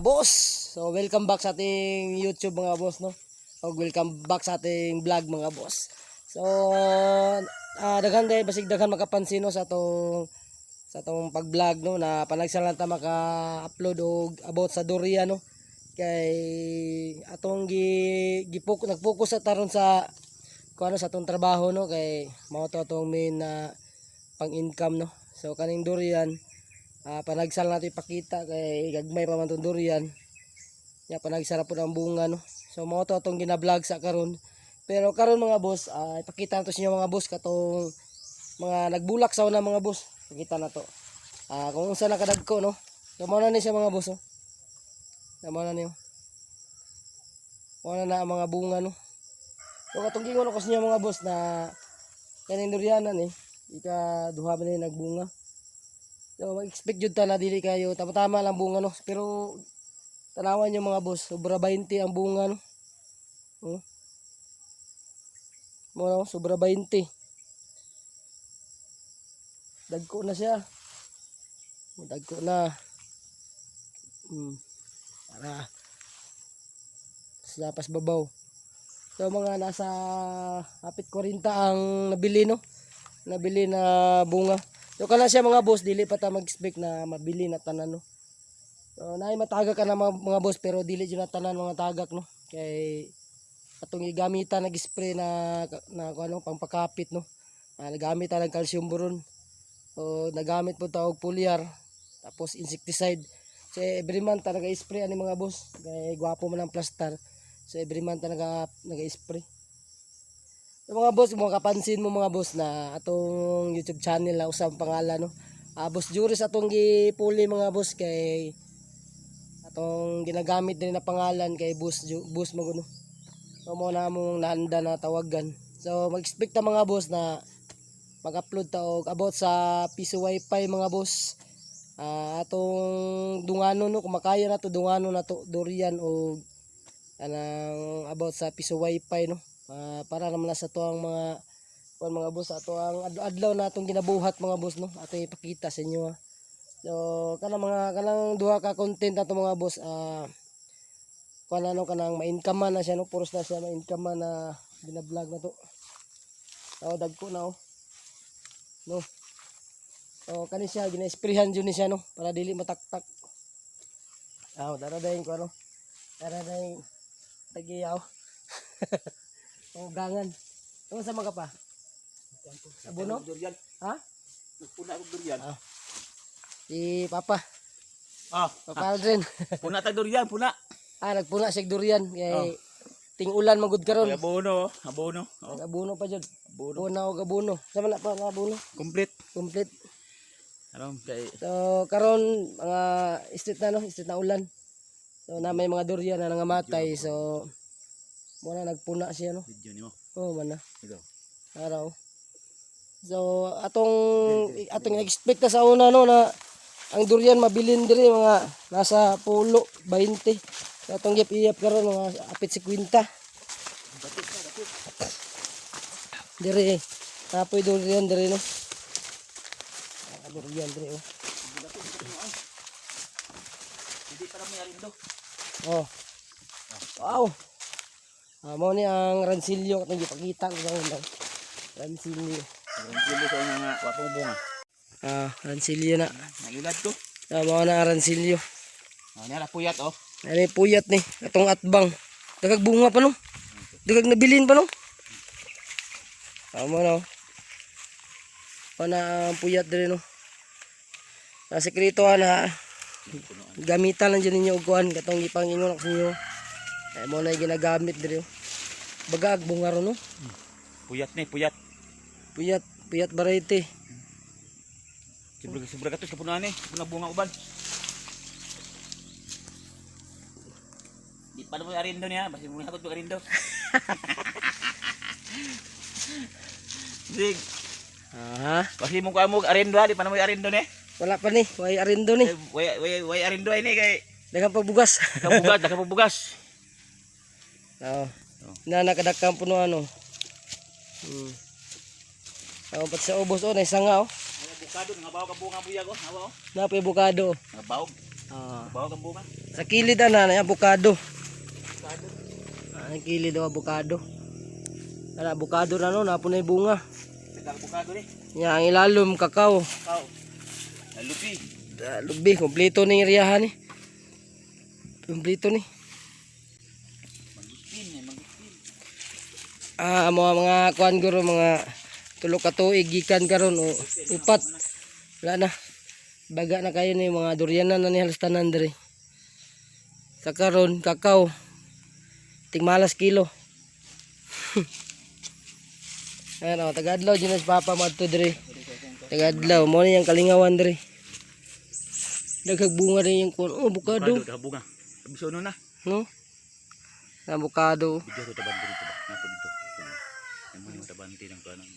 boss. So welcome back sa ating YouTube mga boss no. O welcome back sa ating vlog mga boss. So ah daghan day basig daghan makapansin no sa atong sa atong pag-vlog no na panagsan lang ta maka-upload og about sa durian no. Kay atong gi gipok nag-focus sa taron sa kuno sa atong trabaho no kay mao to atong main na pang-income no. So kaning durian Ah, panagsal natin ipakita kay gagmay pa man tong durian. Ya panagsara po ng bunga no. So mo to atong gina-vlog sa karon. Pero karon mga boss, ah, ipakita nato sa inyo mga boss katong mga nagbulak sa una mga boss. Pakita na to. Ah, kung unsa nakadagko no. So mo na ni siya mga boss oh. Tama na niyo. Wala na ang mga bunga no. So katong gingon ko sa inyo mga boss na kaning durianan eh. Ika duha ba na nagbunga. So, mag-expect jud ta na dili kayo. Tama-tama lang bunga no. Pero tanawan yung mga boss, sobra 20 ang bunga no. Oh. Mo no, sobra 20. Dagko na siya. Dagko na. Hmm. Para sa pas babaw. So mga nasa hapit 40 ang nabili no. Nabili na bunga. So kana siya mga boss, dili pa ta mag-expect na mabili na tanan no. So naay matagak ka na mga, mga boss pero dili jud na tanan mga tagak no. Kay atong igamitan nag-spray na na ano pangpakapit no. Ah, nagamit ta ng calcium boron. So nagamit po ta og foliar tapos insecticide. So every month ta naga-spray ani mga boss. Kay gwapo man ang plastar. So every month ta naga naga-spray. Yung mga boss, mga kapansin mo mga boss na atong YouTube channel na usang pangalan no. Ah, boss Juris atong gipuli mga boss kay atong ginagamit din na pangalan kay boss boss maguno. So mo na mong nahanda na tawagan. So mag-expect ta mga boss na mag-upload ta og about sa piso wifi mga boss. Ah, atong dungano no kung makaya na to dungano na to durian o anang about sa piso wifi no. Para naman na sa to ang mga kuan mga boss ato ang ad- adlaw na atong ginabuhat mga boss no ato ipakita sa inyo ha. So kana mga kanang duha ka content ato mga boss ah kuan ano kanang ma-income man na siya no puros na siya ma-income man na bina-vlog na to. Oh, dagko na oh. No. So kani siya gina-sprayhan jud ni siya no para dili mataktak. Ah, dara dayon ko ano. Dara dayon tagiyaw. O gangan. Ano sa mga pa? Abono? Durian. Ha? Puna ako durian. Ah. Si Papa. Ah, Papa Aldrin. puna ta durian, puna. ah, nagpuna siya durian. Kay Oh. ting ulan magud karon. Abono, abono. Oh, Abuno pa jud. abono. Puna og abuno. Sama na pa nga abuno. Complete. Complete. Ano, kay So karon mga street na no, street na ulan. So na may mga durian na nangamatay. So muna nagpuna siya no. video nimo. Oh, man na. Ito. araw. So atong atong expect sa una no na ang durian mabilin diri mga nasa pulo 20. So atong gip iyap karon mga apit 50. Diri napoy durian diri no. Durian diri oh. Hindi para may arindo. Oh. Wow. Ah, mo ni ang ransilyo katong gipakita ko sa una. Ransilyo. Ang kilo sa una nga wapong bunga. Ah, ransilyo na. Nagilad ko. Ah, mo na ang ransilyo. Ah, niya puyat oh. Yung puyat ni, atong atbang. Dagag bunga pa no. Dagag nabilin pa no. Tama no. Pana ang puyat diri no. Sa sekreto na gamitan lang dyan ninyo og kuan katong ipangingon ako sa inyo. Ay mo na ginagamit diri. Bagag bunga ro no. Puyat ni, puyat. Puyat, puyat variety. Sibra sibra katos kapunan ni, bunga bunga uban. Di pa mo arindo niya, basi mo hakot mo arindo. Sig, Ah, basi mo ka mo arindo di pa mo arindo ni. wala pa ni, way arindo ni. Eh, Way way way arindo ini kay Daghang pagbugas. kabugas, nakabugas. Oo. Oh. Na nakadakang puno ano. Hmm. Ako pat sa ubos oh, naisanga oh. Bukado nga bawo ka bunga buya ko, hawa oh. Napay bukado. Nga bawo. Ah, Bawag ang bunga. sa kilid ana na avocado. Ah, ang kilid daw avocado. Ana avocado na no, napo na yung bunga. Ito ang bukado ni. Nya ang ilalom kakao. Kao. Nalupi. Ah, lubi kompleto ning riyahan ni. Kompleto ni. Eh. Ah, mga mga kuan guro mga tulo ka tuig gikan karon o upat. Wala na. Baga na kayo ni mga durianan na ni halos tanan diri. Sa karon kakao. Tingmalas kilo. Ayan o, tagadlaw dyan si Papa madto diri. Tagadlaw, mo ni yung kalingawan diri. Naghagbunga rin yung kuan. Oh, bukado. Bukado, bunga. Abis na. No? Na bukado. Bigyan ko taban dito ba? Napo dito. Yung mga tabanti ng kanang